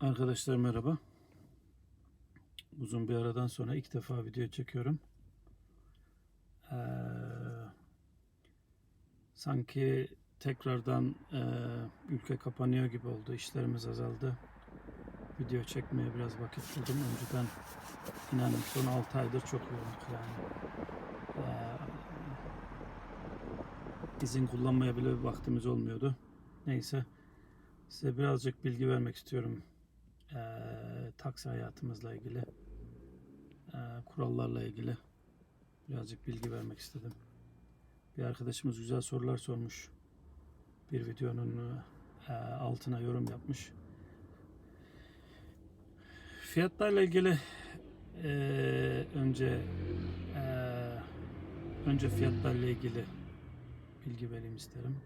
Arkadaşlar merhaba. Uzun bir aradan sonra ilk defa video çekiyorum. Ee, sanki tekrardan e, ülke kapanıyor gibi oldu. İşlerimiz azaldı. Video çekmeye biraz vakit buldum. Önceden inanın son 6 aydır çok yoğunduk yani. Ee, izin kullanmaya bile vaktimiz olmuyordu. Neyse size birazcık bilgi vermek istiyorum eee, taksi hayatımızla ilgili, eee, kurallarla ilgili birazcık bilgi vermek istedim. Bir arkadaşımız güzel sorular sormuş. Bir videonun eee, altına yorum yapmış. Fiyatlarla ilgili eee, önce eee, önce fiyatlarla ilgili bilgi vereyim isterim.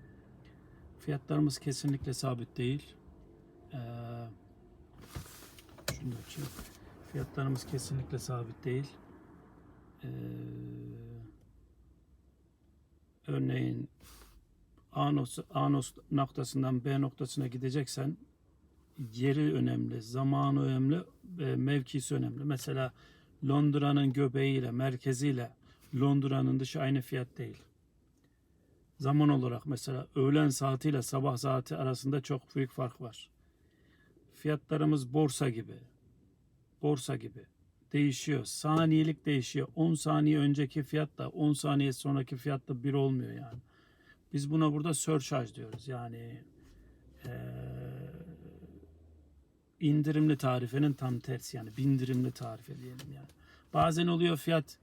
Fiyatlarımız kesinlikle sabit değil. Eee şunu açayım. Fiyatlarımız kesinlikle sabit değil. Ee, örneğin A, nos- A noktasından B noktasına gideceksen yeri önemli, zamanı önemli ve mevkisi önemli. Mesela Londra'nın göbeğiyle, merkeziyle Londra'nın dışı aynı fiyat değil. Zaman olarak mesela öğlen saatiyle sabah saati arasında çok büyük fark var. Fiyatlarımız borsa gibi. Borsa gibi. Değişiyor. Saniyelik değişiyor. 10 saniye önceki fiyatla 10 saniye sonraki fiyatla bir olmuyor yani. Biz buna burada surcharge diyoruz. Yani eee, indirimli tarifenin tam tersi yani bindirimli tarife diyelim yani. Bazen oluyor fiyat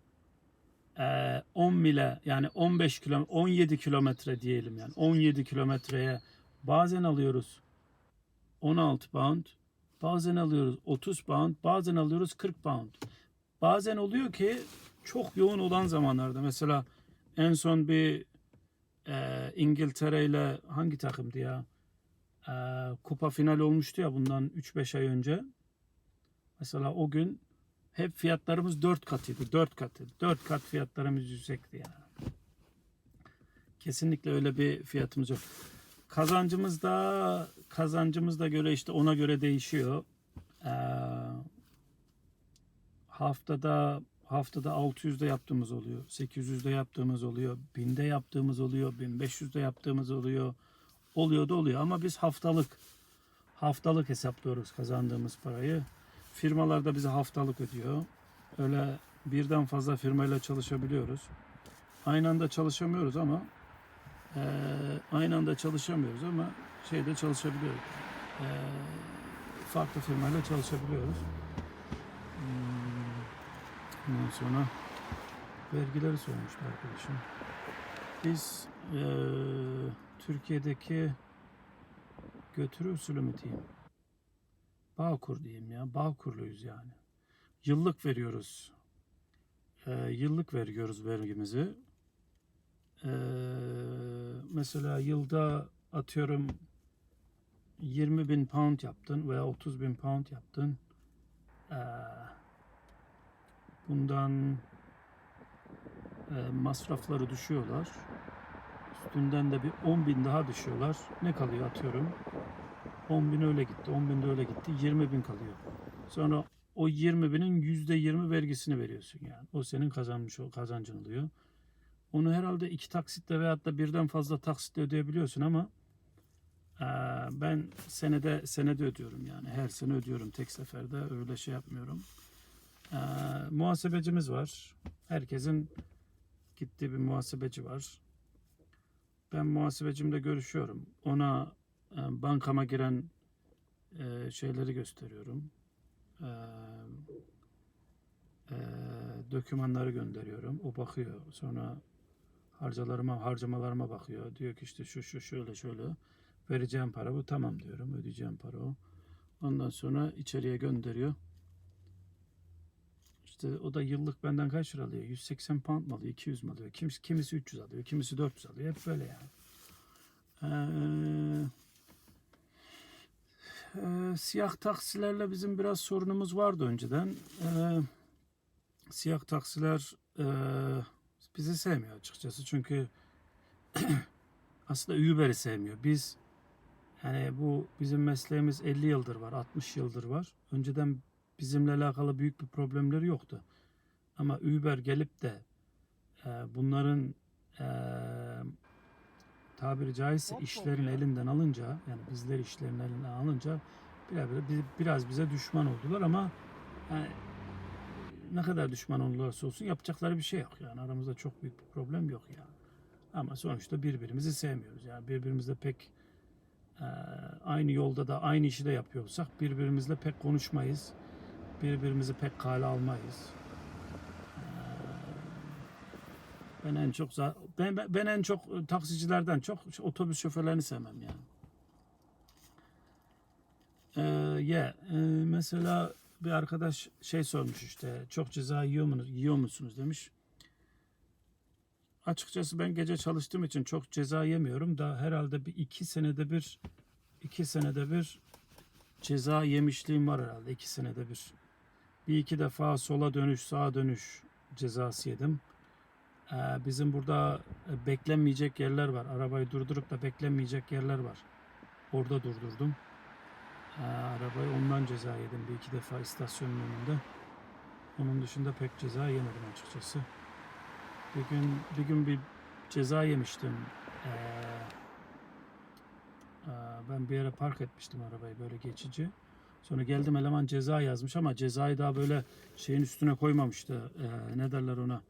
eee, 10 mile yani 15 kilo 17 kilometre diyelim yani 17 kilometreye bazen alıyoruz 16 pound. Bazen alıyoruz 30 pound. Bazen alıyoruz 40 pound. Bazen oluyor ki çok yoğun olan zamanlarda mesela en son bir e, İngiltere ile hangi takımdı ya? E, kupa final olmuştu ya bundan 3-5 ay önce. Mesela o gün hep fiyatlarımız 4 katıydı. 4 katı. 4 kat fiyatlarımız yüksekti yani. Kesinlikle öyle bir fiyatımız yok. Kazancımız da kazancımız da göre işte ona göre değişiyor. Ee, haftada haftada 600'de yaptığımız oluyor. 800'de yaptığımız oluyor. 1000'de yaptığımız oluyor. 1500'de yaptığımız oluyor. Oluyor da oluyor ama biz haftalık haftalık hesaplıyoruz kazandığımız parayı. Firmalar da bize haftalık ödüyor. Öyle birden fazla firmayla çalışabiliyoruz. Aynı anda çalışamıyoruz ama ee, aynı anda çalışamıyoruz ama şeyde çalışabiliyoruz. Ee, farklı firmayla çalışabiliyoruz. Hmm, Ondan sonra vergileri sormuştu arkadaşım. Biz eee, Türkiye'deki götürü usulü mü diyeyim? Bağkur diyeyim ya. Bağkurluyuz yani. Yıllık veriyoruz. Eee, yıllık veriyoruz vergimizi. Eee, mesela yılda atıyorum 20 bin pound yaptın veya 30 bin pound yaptın. Eee, bundan eee, masrafları düşüyorlar. Üstünden de bir 10 bin daha düşüyorlar. Ne kalıyor atıyorum. 10 bin öyle gitti, 10 bin de öyle gitti. 20 bin kalıyor. Sonra o 20 binin %20 vergisini veriyorsun yani. O senin kazanmış o kazancın oluyor. Onu herhalde iki taksitle veyahut da birden fazla taksitle ödeyebiliyorsun ama eee, ben senede senede ödüyorum yani. Her sene ödüyorum tek seferde. Öyle şey yapmıyorum. Eee, muhasebecimiz var. Herkesin gittiği bir muhasebeci var. Ben muhasebecimle görüşüyorum. Ona e, bankama giren e, şeyleri gösteriyorum. E, e, dokümanları gönderiyorum. O bakıyor. Sonra harcalarıma, harcamalarıma bakıyor. Diyor ki işte şu şu şöyle şöyle vereceğim para bu. Tamam diyorum. Ödeyeceğim para o. Ondan sonra içeriye gönderiyor. İşte o da yıllık benden kaç lira alıyor? 180 pound mu alıyor? 200 mi alıyor? Kimisi, kimisi 300 alıyor. Kimisi 400 alıyor. Hep böyle yani. Ee, e, siyah taksilerle bizim biraz sorunumuz vardı önceden. Ee, siyah taksiler e, bizi sevmiyor açıkçası. Çünkü aslında Uber'i sevmiyor. Biz Yani bu bizim mesleğimiz 50 yıldır var, 60 yıldır var. Önceden bizimle alakalı büyük bir problemleri yoktu. Ama Uber gelip de e, bunların e, tabiri caizse işlerini elinden alınca yani bizler işlerini elinden alınca biraz, biraz bize düşman oldular ama yani ne kadar düşman olurlarsa olsun yapacakları bir şey yok. Yani aramızda çok büyük bir problem yok yani. Ama sonuçta birbirimizi sevmiyoruz. Yani birbirimizle pek e, aynı yolda da aynı işi de yapıyorsak birbirimizle pek konuşmayız. Birbirimizi pek kale almayız. E, Ben en çok ben, ben- en çok taksicilerden çok otobüs şoförlerini sevmem yani. Ee, yeah, e, mesela bir arkadaş şey sormuş işte çok ceza yiyor musunuz, yiyor musunuz demiş. Açıkçası ben gece çalıştığım için çok ceza yemiyorum da herhalde bir iki senede bir iki senede bir ceza yemişliğim var herhalde iki senede bir. Bir iki defa sola dönüş sağa dönüş cezası yedim. Ee, bizim burada e, beklenmeyecek yerler var. Arabayı durdurup da beklenmeyecek yerler var. Orada durdurdum. Ee, arabayı ondan ceza yedim bir iki defa istasyonun önünde. Onun dışında pek ceza yemedim açıkçası. Bir gün bir gün bir ceza yemiştim. Ee, e, ben bir yere park etmiştim arabayı böyle geçici. Sonra geldim eleman ceza yazmış ama cezayı daha böyle şeyin üstüne koymamıştı. Ee, ne derler ona?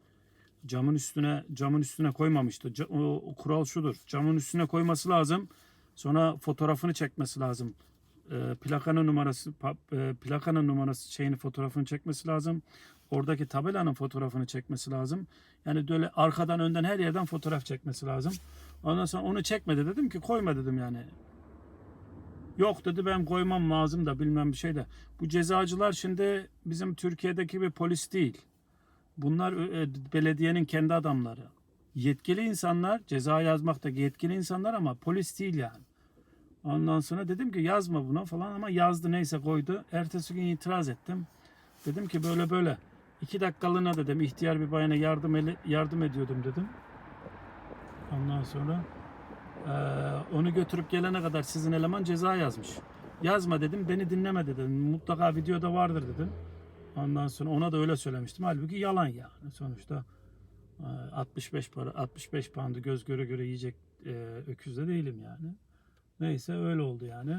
Camın üstüne camın üstüne koymamıştı. O, o kural şudur. Camın üstüne koyması lazım. Sonra fotoğrafını çekmesi lazım. Ee, plakanın numarası e, plakanın numarası şeyini fotoğrafını çekmesi lazım. Oradaki tabelanın fotoğrafını çekmesi lazım. Yani böyle arkadan önden her yerden fotoğraf çekmesi lazım. Ondan sonra onu çekmedi dedim ki koyma dedim yani. Yok dedi ben koymam lazım da bilmem bir şey de. Bu cezacılar şimdi bizim Türkiye'deki bir polis değil. Bunlar e, belediyenin kendi adamları. Yetkili insanlar, ceza yazmaktaki yetkili insanlar ama polis değil yani. Ondan sonra dedim ki yazma buna falan ama yazdı neyse koydu. Ertesi gün itiraz ettim. Dedim ki böyle böyle. iki dakikalığına dedim ihtiyar bir bayana yardım eli- yardım ediyordum dedim. Ondan sonra eee, onu götürüp gelene kadar sizin eleman ceza yazmış. Yazma dedim beni dinleme dedim. Mutlaka videoda vardır dedim. Ondan sonra ona da öyle söylemiştim. Halbuki yalan yani. Sonuçta eee, 65 para 65 poundı göz göre göre yiyecek eee öküz de değilim yani. Neyse öyle oldu yani.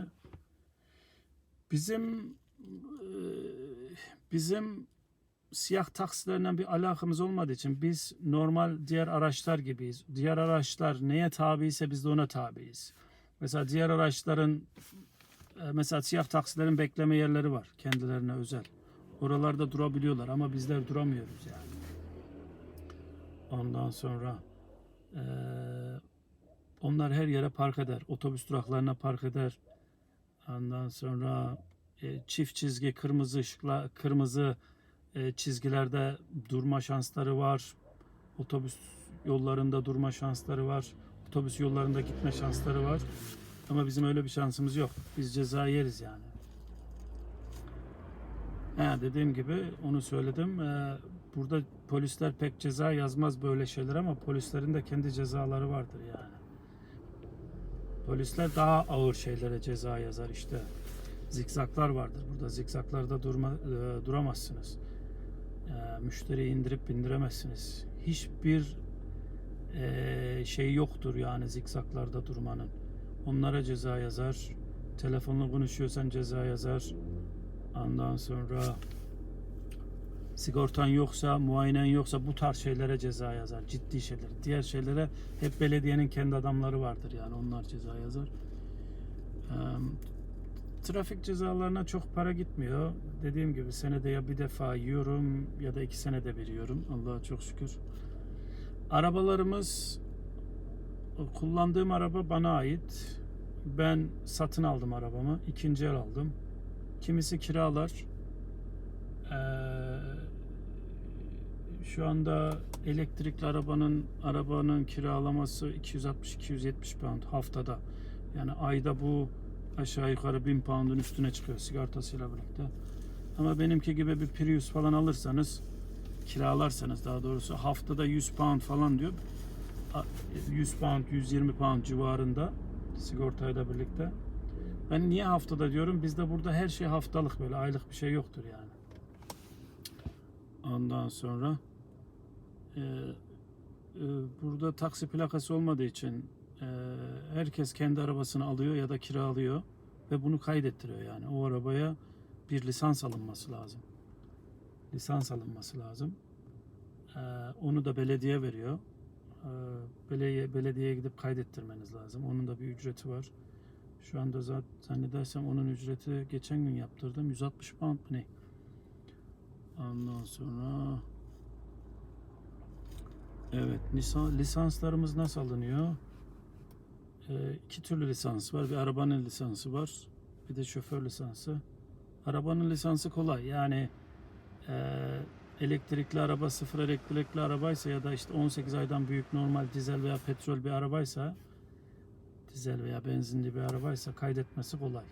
Bizim eee, bizim siyah taksilerle bir alakamız olmadığı için biz normal diğer araçlar gibiyiz. Diğer araçlar neye tabiyse biz de ona tabiiz. Mesela diğer araçların e, mesela siyah taksilerin bekleme yerleri var kendilerine özel. Oralarda durabiliyorlar ama bizler duramıyoruz yani. Ondan sonra e, onlar her yere park eder. Otobüs duraklarına park eder. Ondan sonra e, çift çizgi kırmızı ışıkla kırmızı e, çizgilerde durma şansları var. Otobüs yollarında durma şansları var. Otobüs yollarında gitme şansları var. Ama bizim öyle bir şansımız yok. Biz ceza yeriz yani. He, dediğim gibi onu söyledim. Ee, burada polisler pek ceza yazmaz böyle şeyler ama polislerin de kendi cezaları vardır yani. Polisler daha ağır şeylere ceza yazar işte. Zikzaklar vardır burada. Zikzaklarda durma, e, duramazsınız. E, müşteriyi indirip bindiremezsiniz. Hiçbir e, şey yoktur yani zikzaklarda durmanın. Onlara ceza yazar. Telefonla konuşuyorsan ceza yazar. Ondan sonra sigortan yoksa, muayenen yoksa bu tarz şeylere ceza yazar. Ciddi şeyler. Diğer şeylere hep belediyenin kendi adamları vardır yani onlar ceza yazar. Trafik cezalarına çok para gitmiyor. Dediğim gibi senede ya bir defa yiyorum ya da iki senede bir yiyorum. Allah'a çok şükür. Arabalarımız kullandığım araba bana ait. Ben satın aldım arabamı. ikinci el aldım. Kimisi kiralar. Ee, şu anda elektrikli arabanın arabanın kiralaması 260-270 pound haftada. Yani ayda bu aşağı yukarı 1000 pound'un üstüne çıkıyor sigortasıyla birlikte. Ama benimki gibi bir Prius falan alırsanız kiralarsanız daha doğrusu haftada 100 pound falan diyor. A- 100 pound 120 pound civarında sigortayla birlikte. Ben niye haftada diyorum? Bizde burada her şey haftalık böyle aylık bir şey yoktur yani. Ondan sonra e, e, burada taksi plakası olmadığı için e, herkes kendi arabasını alıyor ya da kiralıyor ve bunu kaydettiriyor yani. O arabaya bir lisans alınması lazım. Lisans alınması lazım. E, onu da belediye veriyor. E, belediye, belediyeye gidip kaydettirmeniz lazım. Onun da bir ücreti var. Şu anda zaten zannedersem onun ücreti geçen gün yaptırdım. 160 pound ne? Ondan sonra Evet, lisan, lisanslarımız nasıl alınıyor? Ee, iki türlü lisans var. Bir arabanın lisansı var. Bir de şoför lisansı. Arabanın lisansı kolay. Yani e, elektrikli araba, sıfır elektrikli arabaysa ya da işte 18 aydan büyük normal dizel veya petrol bir arabaysa dizel veya benzinli bir arabaysa kaydetmesi kolay.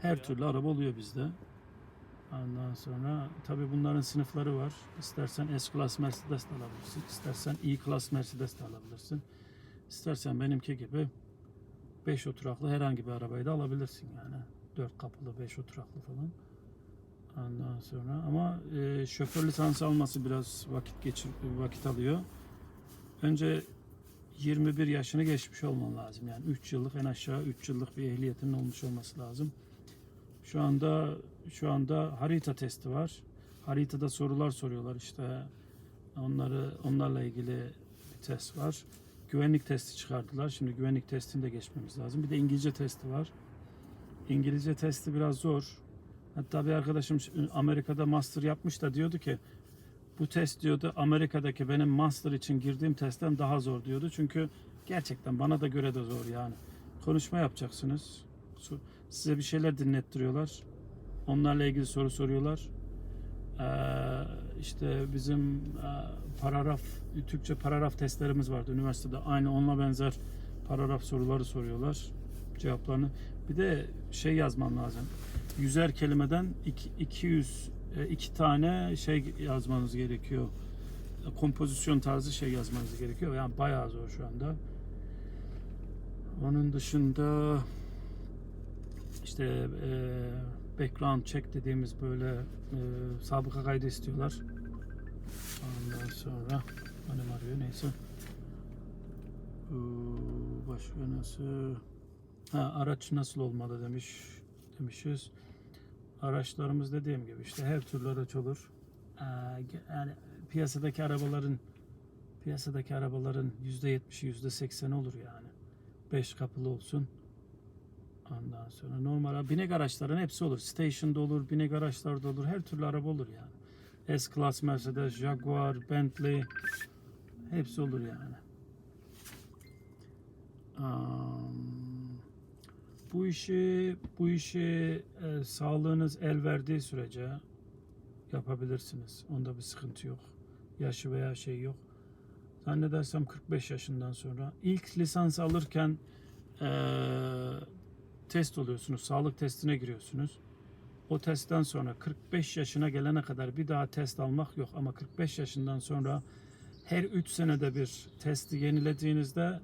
Her türlü araba oluyor bizde. Ondan sonra tabii bunların sınıfları var. İstersen S-Class Mercedes de alabilirsin. İstersen E-Class Mercedes de alabilirsin. İstersen benimki gibi 5 oturaklı herhangi bir arabayı da alabilirsin yani. 4 kapılı 5 oturaklı falan. Ondan sonra ama e, şoför lisansı alması biraz vakit geçir vakit alıyor. Önce 21 yaşını geçmiş olman lazım. Yani 3 yıllık en aşağı 3 yıllık bir ehliyetinin olmuş olması lazım. Şu anda şu anda harita testi var. Haritada sorular soruyorlar işte. Onları onlarla ilgili bir test var. Güvenlik testi çıkardılar. Şimdi güvenlik testini de geçmemiz lazım. Bir de İngilizce testi var. İngilizce testi biraz zor. Hatta bir arkadaşım Amerika'da master yapmış da diyordu ki bu test diyordu Amerika'daki benim master için girdiğim testten daha zor diyordu. Çünkü gerçekten bana da göre de zor yani. Konuşma yapacaksınız. Size bir şeyler dinlettiriyorlar. Onlarla ilgili soru soruyorlar. Ee, işte bizim e, paragraf, Türkçe paragraf testlerimiz vardı üniversitede. Aynı onunla benzer paragraf soruları soruyorlar. Cevaplarını. Bir de şey yazmam lazım. Yüzer kelimeden iki- 200 e, iki tane şey yazmanız gerekiyor. Kompozisyon tarzı şey yazmanız gerekiyor. Yani bayağı zor şu anda. Onun dışında işte e, background check dediğimiz böyle e, sabıka kaydı istiyorlar. Ondan sonra annem arıyor neyse. Ee, Başka nasıl? Ha, araç nasıl olmalı demiş demişiz. Araçlarımız dediğim gibi işte her türlü araç olur. Ee, yani piyasadaki arabaların piyasadaki arabaların %70'i %80'i olur yani. 5 kapılı olsun. Ondan sonra normal binek araçların hepsi olur. Station'da olur, binek araçlarda olur. Her türlü araba olur yani. S-Class, Mercedes, Jaguar, Bentley hepsi olur yani. Am, bu işi bu işi e, sağlığınız el verdiği sürece yapabilirsiniz. Onda bir sıkıntı yok. Yaşı veya şey yok. Zannedersem 45 yaşından sonra ilk lisans alırken eee, test oluyorsunuz. Sağlık testine giriyorsunuz. O testten sonra 45 yaşına gelene kadar bir daha test almak yok ama 45 yaşından sonra her 3 senede bir testi yenilediğinizde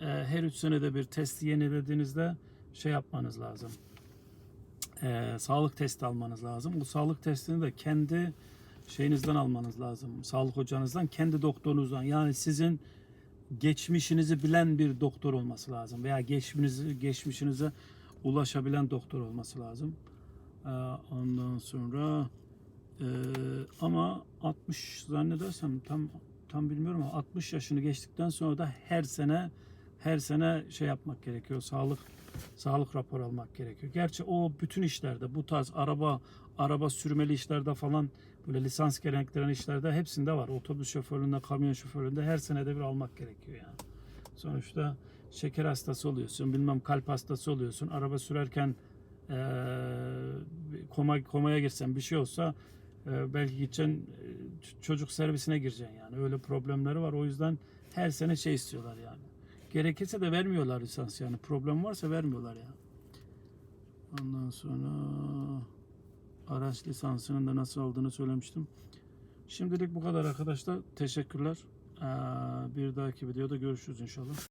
e, her 3 senede bir testi yenilediğinizde şey yapmanız lazım. E, sağlık testi almanız lazım. Bu sağlık testini de kendi şeyinizden almanız lazım. Sağlık hocanızdan, kendi doktorunuzdan. Yani sizin geçmişinizi bilen bir doktor olması lazım veya geçmişinizi geçmişinize ulaşabilen doktor olması lazım. Ee, ondan sonra e, ama 60 zannedersem tam tam bilmiyorum ama 60 yaşını geçtikten sonra da her sene her sene şey yapmak gerekiyor. Sağlık sağlık raporu almak gerekiyor. Gerçi o bütün işlerde bu tarz araba araba sürmeli işlerde falan böyle lisans gerektiren işlerde hepsinde var. Otobüs şoförlüğünde, kamyon şoförlüğünde her senede bir almak gerekiyor yani. Sonuçta şeker hastası oluyorsun, bilmem kalp hastası oluyorsun. Araba sürerken eee, koma komaya girsen bir şey olsa eee, belki gideceksin çocuk servisine gireceksin yani. Öyle problemleri var. O yüzden her sene şey istiyorlar yani. Gerekirse de vermiyorlar lisans yani. Problem varsa vermiyorlar ya. Ondan sonra araç lisansının da nasıl olduğunu söylemiştim. Şimdilik bu kadar arkadaşlar. Teşekkürler. Ee, bir dahaki videoda görüşürüz inşallah.